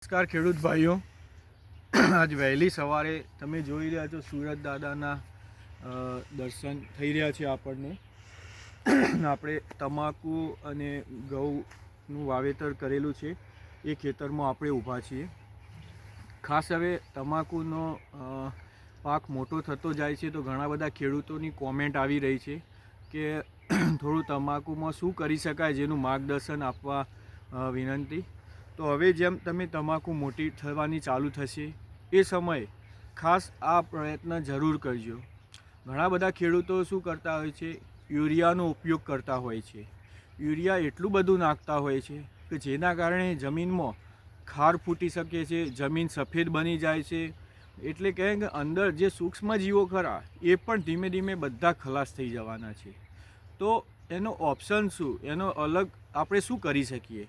નમસ્કાર ખેડૂત ભાઈઓ. આજ વહેલી સવારે તમે જોઈ રહ્યા છો સુરત દાદાના દર્શન થઈ રહ્યા છે આપણને. આપણે તમાકુ અને ઘઉંનું વાવેતર કરેલું છે. એ ખેતરમાં આપણે ઊભા છીએ. ખાસ હવે તમાકુનો પાક મોટો થતો જાય છે તો ઘણા બધા ખેડૂતોની કોમેન્ટ આવી રહી છે કે થોડું તમાકુમાં શું કરી શકાય જેનું માર્ગદર્શન આપવા વિનંતી. તો હવે જેમ તમે તમાકુ મોટી થવાની ચાલુ થશે, એ સમયે ખાસ આ પ્રયત્ન જરૂર કરજો. ઘણા બધા ખેડૂતો શું કરતા હોય છે, યુરિયાનો ઉપયોગ કરતા હોય છે. યુરિયા એટલું બધું નાખતા હોય છે કે જેના કારણે જમીનમાં ખાર ફૂટી શકે છે, જમીન સફેદ બની જાય છે. એટલે કહે કે અંદર જે સૂક્ષ્મ જીવો ખરા, એ પણ ધીમે ધીમે બધા ખલાસ થઈ જવાના છે. તો એનો ઓપ્શન શું? એનો અલગ આપણે શું કરી શકીએ?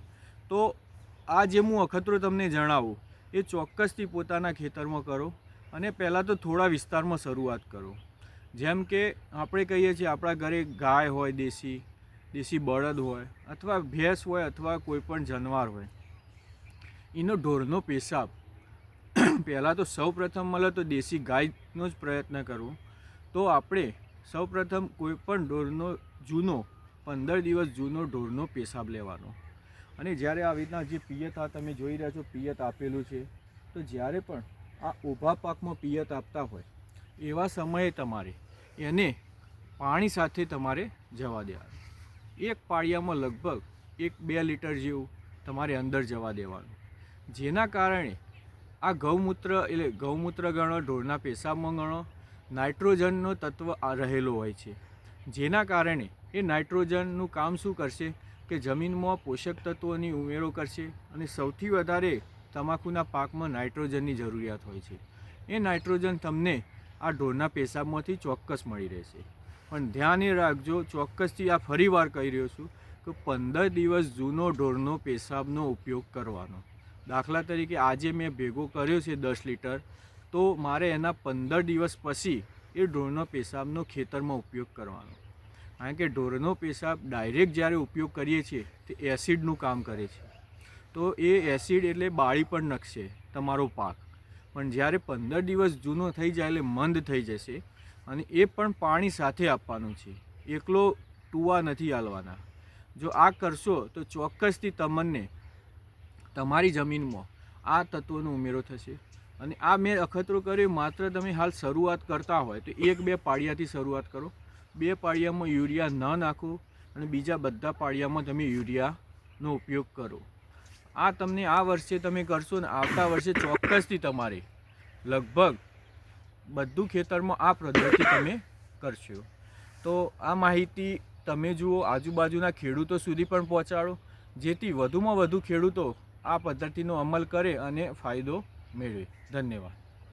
તો આ જે હું અખતરો તમને જણાવું, એ ચોક્કસથી પોતાના ખેતરમાં કરો અને પહેલાં તો થોડા વિસ્તારમાં શરૂઆત કરો. જેમ કે આપણે કહીએ છીએ આપણા ઘરે ગાય હોય, દેશી દેશી બળદ હોય અથવા ભેંસ હોય અથવા કોઈ પણ જાનવર હોય. એનો ઢોરનો પેશાબ. પહેલાં તો સૌ પ્રથમ મળે તો દેશી ગાયનો જ પ્રયત્ન કરવો તો આપણે સૌ પ્રથમ કોઈ ઢોરનો જૂનો, પંદર દિવસ જૂનો ઢોરનો પેશાબ લેવાનો. અને જ્યારે આવી રીતના જે પિયત આ તમે જોઈ રહ્યા છો, પિયત આપેલું છે, તો જ્યારે પણ આ ઊભા પાકમાં પિયત આપતા હોય, એવા સમયે તમારે એને પાણી સાથે તમારે જવા દેવાનું. એક પાળિયામાં લગભગ એક બે લીટર જેવું તમારે અંદર જવા દેવાનું. જેના કારણે આ ગૌમૂત્ર એટલે ગૌમૂત્ર ગણો, ઢોરના પેશાબમાં ગણો, નાઇટ્રોજનનો તત્વ રહેલો હોય છે. જેના કારણે એ નાઇટ્રોજનનું કામ શું કરશે? કે જમીનમાં પોષક તત્વોની ઉમેરો કરશે અને સૌથી વધારે તમાકુના પાકમાં નાઇટ્રોજનની જરૂરિયાત હોય છે. એ નાઇટ્રોજન તમને આ ઢોરના પેશાબમાંથી ચોક્કસ મળી રહેશે. પણ ધ્યાન એ રાખજો, ચોક્કસથી આ ફરીવાર કહી રહ્યો છું કે પંદર દિવસ જૂનો ઢોરનો પેશાબનો ઉપયોગ કરવાનો. દાખલા તરીકે આજે મેં ભેગો કર્યો છે દસ લીટર, તો મારે એના પંદર દિવસ પછી એ ઢોરનો પેશાબનો ખેતરમાં ઉપયોગ કરવાનો. કારણ કે ઢોરનો પેશાબ ડાયરેક્ટ જ્યારે ઉપયોગ કરીએ છીએ, તે એસિડનું કામ કરે છે. તો એ એસિડ એટલે બાળી પણ નખશે તમારો પાક. પણ જ્યારે પંદર દિવસ જૂનો થઈ જાય એટલે મંદ થઈ જશે અને એ પણ પાણી સાથે આપવાનું છે. એકલો ટુવા નથી હાલવાના. જો આ કરશો તો ચોક્કસથી તમને તમારી જમીનમાં આ તત્વોનો ઉમેરો થશે. અને આ મેં અખતરો કર્યો, માત્ર તમે હાલ શરૂઆત કરતા હોય તો એક બે પાળિયાથી શરૂઆત કરો. બે પાળિયામાં યુરિયા ન નાખો અને બીજા બધા પાળિયામાં તમે યુરિયાનો ઉપયોગ કરો. આ તમને આ વર્ષે તમે કરશો ને આવતા વર્ષે ચોક્કસથી તમારે લગભગ બધું ખેતરમાં આ પદ્ધતિ તમે કરશો. તો આ માહિતી તમે જુઓ, આજુબાજુના ખેડૂતો સુધી પણ પહોંચાડો. જેથી વધુમાં વધુ ખેડૂતો આ પદ્ધતિનો અમલ કરે અને ફાયદો મેળવે. ધન્યવાદ.